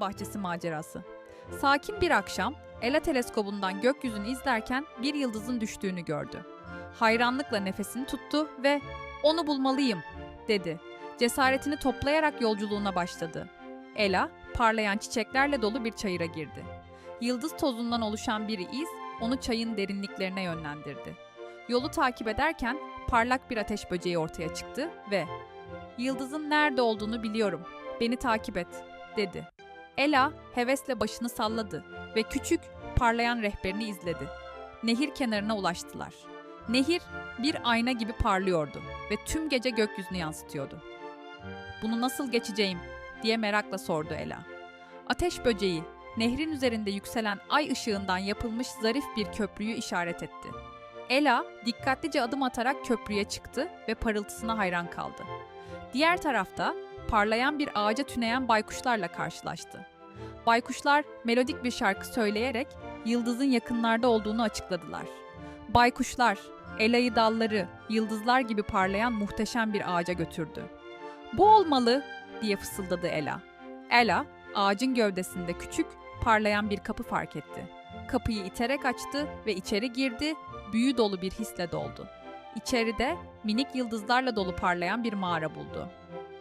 bahçesi macerası. Sakin bir akşam Ela teleskobundan gökyüzünü izlerken bir yıldızın düştüğünü gördü. Hayranlıkla nefesini tuttu ve "Onu bulmalıyım." dedi. Cesaretini toplayarak yolculuğuna başladı. Ela, parlayan çiçeklerle dolu bir çayıra girdi. Yıldız tozundan oluşan bir iz onu çayın derinliklerine yönlendirdi. Yolu takip ederken parlak bir ateş böceği ortaya çıktı ve "Yıldızın nerede olduğunu biliyorum. Beni takip et." dedi. Ela hevesle başını salladı ve küçük, parlayan rehberini izledi. Nehir kenarına ulaştılar. Nehir bir ayna gibi parlıyordu ve tüm gece gökyüzünü yansıtıyordu. "Bunu nasıl geçeceğim?" diye merakla sordu Ela. Ateş böceği nehrin üzerinde yükselen ay ışığından yapılmış zarif bir köprüyü işaret etti. Ela dikkatlice adım atarak köprüye çıktı ve parıltısına hayran kaldı. Diğer tarafta parlayan bir ağaca tüneyen baykuşlarla karşılaştı. Baykuşlar melodik bir şarkı söyleyerek yıldızın yakınlarda olduğunu açıkladılar. Baykuşlar, Ela'yı dalları, yıldızlar gibi parlayan muhteşem bir ağaca götürdü. Bu olmalı diye fısıldadı Ela. Ela, ağacın gövdesinde küçük, parlayan bir kapı fark etti. Kapıyı iterek açtı ve içeri girdi, büyü dolu bir hisle doldu. İçeride minik yıldızlarla dolu parlayan bir mağara buldu.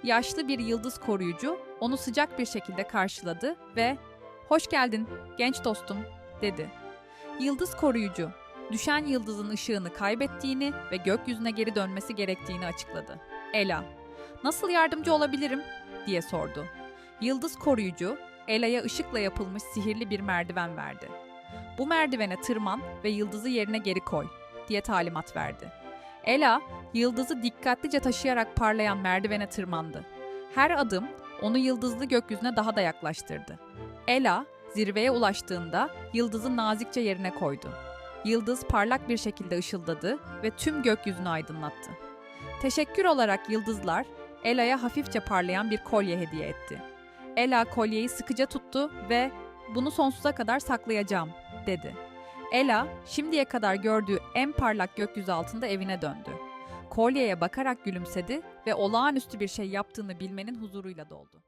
Yaşlı bir yıldız koruyucu onu sıcak bir şekilde karşıladı ve "Hoş geldin genç dostum." dedi. Yıldız koruyucu, düşen yıldızın ışığını kaybettiğini ve gökyüzüne geri dönmesi gerektiğini açıkladı. Ela, "Nasıl yardımcı olabilirim?" diye sordu. Yıldız koruyucu, Ela'ya ışıkla yapılmış sihirli bir merdiven verdi. Bu merdivene tırman ve yıldızı yerine geri koy diye talimat verdi. Ela, yıldızı dikkatlice taşıyarak parlayan merdivene tırmandı. Her adım onu yıldızlı gökyüzüne daha da yaklaştırdı. Ela, zirveye ulaştığında yıldızı nazikçe yerine koydu. Yıldız parlak bir şekilde ışıldadı ve tüm gökyüzünü aydınlattı. Teşekkür olarak yıldızlar Ela'ya hafifçe parlayan bir kolye hediye etti. Ela kolyeyi sıkıca tuttu ve "Bunu sonsuza kadar saklayacağım." dedi. Ela, şimdiye kadar gördüğü en parlak gökyüzü altında evine döndü. Kolyeye bakarak gülümsedi ve olağanüstü bir şey yaptığını bilmenin huzuruyla doldu.